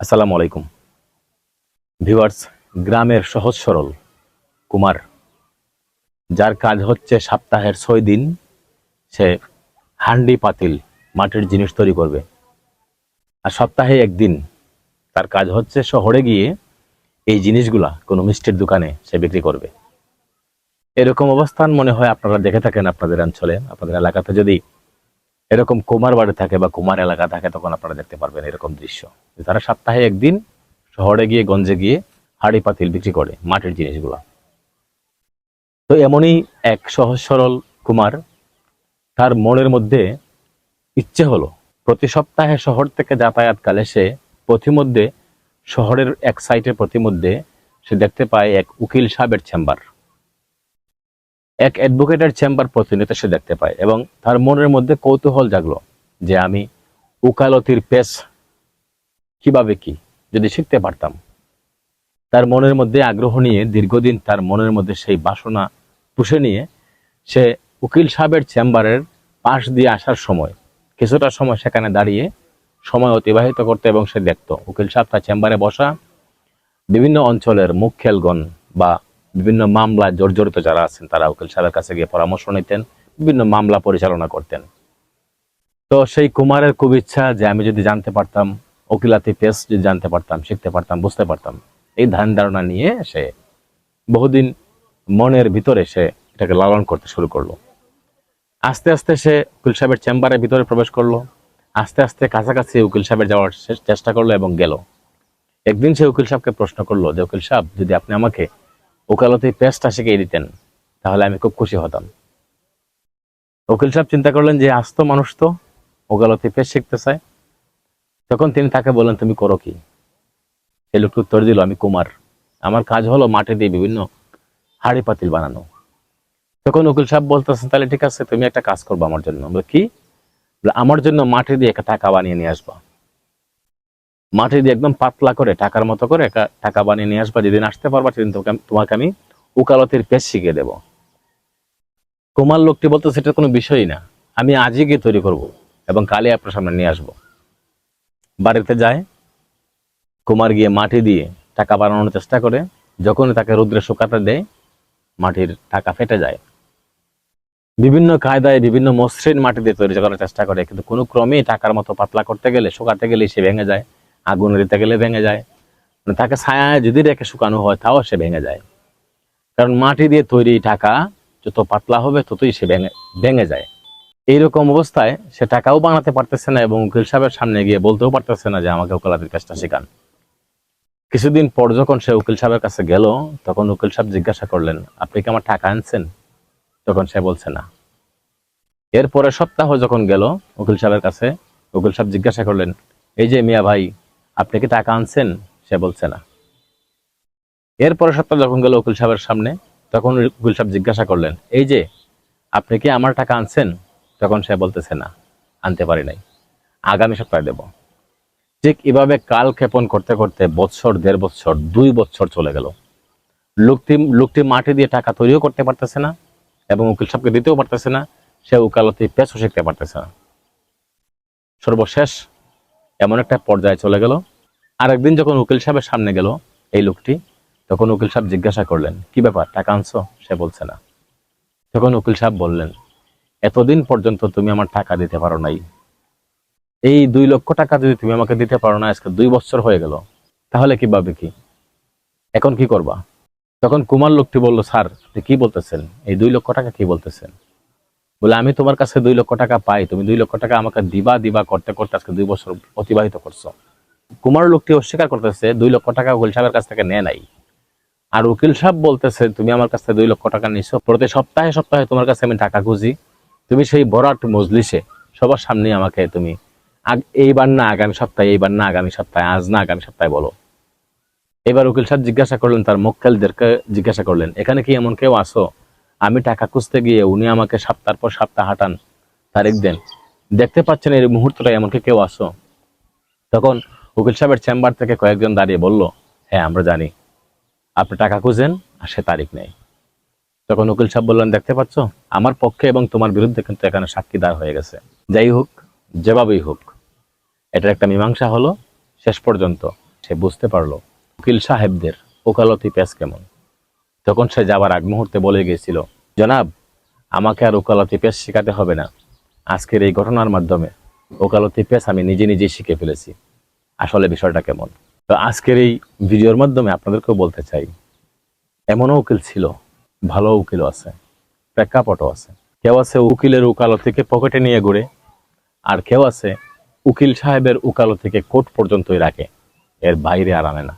আসসালামু আলাইকুম। ভিউয়ার্স, গ্রামের সহজ সরল কুমার, যার কাজ হচ্ছে সপ্তাহের ছয় দিন সে হান্ডি পাতিল মাটির জিনিস তৈরি করবে। আর সপ্তাহে একদিন তার কাজ হচ্ছে শহরে গিয়ে এই জিনিসগুলা কোনো মিষ্টির দোকানে সে বিক্রি করবে। এরকম অবস্থান মনে হয় আপনারা দেখে থাকেন আপনাদের অঞ্চলে, আপনাদের এলাকাতে যদি এরকম কুমার বাড়ি থাকে বা কুমার এলাকা থাকে, তখন আপনারা দেখতে পারবেন এরকম দৃশ্য। তারা সপ্তাহে একদিন শহরে গিয়ে, গঞ্জে গিয়ে হাড়ি পাতিল বিক্রি করে মাটির জিনিসগুলো। তো এমনই এক সহজ সরল কুমার, তার মনের মধ্যে ইচ্ছে হলো, প্রতি সপ্তাহে শহর থেকে যাতায়াতকালে সে প্রতিমধ্যে শহরের এক সাইটের প্রতিমধ্যে সে দেখতে পায় এক উকিল সাহেবের চেম্বার। এক অ্যাডভোকেটের চেম্বার প্রতিনিয়ত সে দেখতে পায় এবং তার মনের মধ্যে কৌতূহল জাগলো যে আমি উকালতির পেশ কীভাবে কি? যদি শিখতে পারতাম। তার মনের মধ্যে আগ্রহ নিয়ে দীর্ঘদিন তার মনের মধ্যে সেই বাসনা পুষে নিয়ে সে উকিল সাহেবের চেম্বারের পাশ দিয়ে আসার সময়, কিছুটা সময় সেখানে দাঁড়িয়ে সময় অতিবাহিত করতে এবং সে দেখতো, উকিল সাহেব তার চেম্বারে বসা, বিভিন্ন অঞ্চলের মুখ্যেলগণ বা বিভিন্ন মামলা জর্জরিত যারা আছেন, তারা উকিল সাহেবের কাছে গিয়ে পরামর্শ নিতেন, বিভিন্ন মামলা পরিচালনা করতেন। তো সেই কুমারের খুব ইচ্ছা যে আমি যদি জানতে পারতাম ওকিলাতি পেস যদি জানতে পারতাম, শিখতে পারতাম, বুঝতে পারতাম, এই ধ্যান ধারণা নিয়ে সে বহুদিন মনের ভিতরে সে এটাকে লালন করতে শুরু করল। আস্তে আস্তে সে উকিল সাহেবের চেম্বারের ভিতরে প্রবেশ করল। আস্তে আস্তে কাছাকাছি উকিল সাহেবের যাওয়ার চেষ্টা করল এবং গেল। একদিন সে উকিল সাহেবকে প্রশ্ন করল যে, উকিল সাহেব, যদি আপনি আমাকে ওকালতি পেস্টটা শিখিয়ে দিতেন, তাহলে আমি খুব খুশি হতাম। উকিল সাহেব চিন্তা করলেন যে, আস্ত মানুষ তো, ওকালতি পেস্ট শিখতে চায়। তখন তিনি তাকে বললেন তুমি করো কি? সে লোকটি উত্তর দিল আমি কুমার। আমার কাজ হলো মাটি দিয়ে বিভিন্ন হাড়ি পাতিল বানানো। তখন উকিল সাহেব বলতেছেন তাহলে ঠিক আছে তুমি একটা কাজ করব আমার জন্য। বলে, কি? আমার জন্য মাটি দিয়ে একটা টাকা বানিয়ে নিয়ে আসবা। মাটি দিয়ে একদম পাতলা করে টাকার মতো করে একটা টাকা বানিয়ে নিয়ে আসবা। যেদিন আসতে পারবা সেদিন তোমাকে আমি উকালতির পেশ শিখিয়ে দেব। কুমার লোকটি বলতো সেটা কোনো বিষয়ই না। আমি আজই গিয়ে তৈরি করব এবং কালে আপনার সামনে নিয়ে আসব। বাড়িতে যায়, কুমার গিয়ে মাটি দিয়ে টাকা বানানোর চেষ্টা করে, যখনই তাকে রুদ্রে শুকাতে দেয়, মাটির টাকা ফেটে যায়। বিভিন্ন কায়দায় বিভিন্ন মসৃণ মাটি দিয়ে তৈরি করার চেষ্টা করে, কিন্তু কোনো ক্রমেই টাকার মতো পাতলা করতে গেলে, শুকাতে গেলে সে ভেঙে যায়, আগুন দিতে গেলে ভেঙে যায়। মানে তাকে ছায়ায় যদি রেখে শুকানো হয়, তাও সে ভেঙে যায়। কারণ মাটি দিয়ে তৈরি টাকা যত পাতলা হবে, ততই সে ভেঙে ভেঙে যায়। এইরকম অবস্থায় সে টাকাও বানাতে পারতেছে না এবং উকিল সাহেবের সামনে গিয়ে বলতেও পারতেছে না যে আমাকে ওকালাতির কাজটা শেখান। কিছুদিন পর যখন সে উকিল সাহেবের কাছে গেল, তখন উকিল সাহেব জিজ্ঞাসা করলেন, আপনি কি আমার টাকা আনছেন? তখন সে বলছে, না। এরপরে সপ্তাহ যখন গেল, উকিল সাহেবের কাছে, উকিল সাহেব জিজ্ঞাসা করলেন, এই যে মিয়া ভাই, আপনি কি টাকা আনছেন? সে বলছে, না। এরপরে সপ্তাহ যখন গেল উকিল সাহেবের সামনে, তখন উকিল সাহেব জিজ্ঞাসা করলেন, এই যে, আপনি কি আমার টাকা আনছেন? তখন সে বলতেছে, না, আনতে পারি নাই। আগামী সপ্তাহে দেব। ঠিক এভাবে কাল ক্ষেপণ করতে করতে বৎসর দেড় বৎসর দুই বৎসর চলে গেল। লোকটি লোকটি মাটি দিয়ে টাকা তৈরিও করতে পারতেছে না এবং উকিল সাহেবকে দিতেও পারতেছে না। সে উকালতি পেশও শিখতে পারতেছে না। সর্বশেষ এমন একটা পর্যায়ে চলে গেল। আরেকদিন যখন উকিল সাহেবের সামনে গেল এই লোকটি, তখন উকিল সাহেব জিজ্ঞাসা করলেন, কি ব্যাপার, টাকা আনছো? সে বলছে, না। তখন উকিল সাহেব বললেন এতদিন পর্যন্ত তুমি আমার টাকা দিতে পারো নাই। এই দুই লক্ষ টাকা যদি তুমি আমাকে দিতে পারো না, আজকে দুই বছর হয়ে গেল। তাহলে কীভাবে কি? এখন কি করবা? তখন কুমার লোকটি বলল, স্যার, আপনি কি বলতেছেন? এই দুই লক্ষ টাকা কি বলতেছেন? বলে, আমি তোমার কাছে দুই লক্ষ টাকা পাই। তুমি দুই লক্ষ টাকা আমাকে দিবা দিবা করতে করতে আজকে দুই বছর অতিবাহিত করছ। কুমার লোকটি অস্বীকার করতেছে, দুই লক্ষ টাকা উকিল সাহেবের কাছ থেকে নেয় নাই। আর উকিল সাহেব বলতেছে, তুমি আমার কাছ থেকে দুই লক্ষ টাকা নিছো। প্রতি সপ্তাহে সপ্তাহে তোমার কাছে আমি টাকা খুঁজি। তুমি সেই বরাট মজলিসে, সবার সামনে আমাকে তুমি এইবার না আগামী সপ্তাহে, এইবার না আগামী সপ্তাহে, আজ না আগামী সপ্তাহে বলো। এবার উকিল সাহেব জিজ্ঞাসা করলেন, তার মক্কেলদেরকে জিজ্ঞাসা করলেন, এখানে কি এমন কেউ আসো আমি টাকা খুঁজতে গিয়ে উনি আমাকে সপ্তাহ পর সপ্তাহ হাঁটান, তারিখ দেন। দেখতে পাচ্ছেন এই মুহূর্তটা এমনকি কেউ আসো তখন উকিল সাহেবের চেম্বার থেকে কয়েকজন দাঁড়িয়ে বলল হ্যাঁ আমরা জানি। আপনি টাকা খুঁজেন, আর সে তারিখ নেই তখন উকিল সাহেব বললেন, দেখতে পাচ্ছ? আমার পক্ষে এবং তোমার বিরুদ্ধে কিন্তু এখানে সাক্ষী সাক্ষীদার হয়ে গেছে। যাই হোক, যেভাবেই হোক, এটার একটা মীমাংসা হলো। শেষ পর্যন্ত সে বুঝতে পারল উকিল সাহেবদের ওকালতি পেশ কেমন। তখন সে যাবার আগ মুহূর্তে বলে গিয়েছিল, জনাব, আমাকে আর ওকালতি পেশ শেখাতে হবে না। আজকের এই ঘটনার মাধ্যমে ওকালতি পেশ আমি নিজে নিজেই শিখে ফেলেছি। আসলে বিষয়টা কেমন? তো আজকের এই ভিডিওর মাধ্যমে আপনাদেরকেও বলতে চাই, এমনও উকিল ছিল ভালো উকিলও আছে, প্রেক্ষাপটও আছে। কেউ আছে উকিলের উকালো থেকে পকেটে নিয়ে ঘুরে, আর কেউ আছে উকিল সাহেবের উকালো থেকে কোর্ট পর্যন্তই রাখে, এর বাইরে আর আনে না।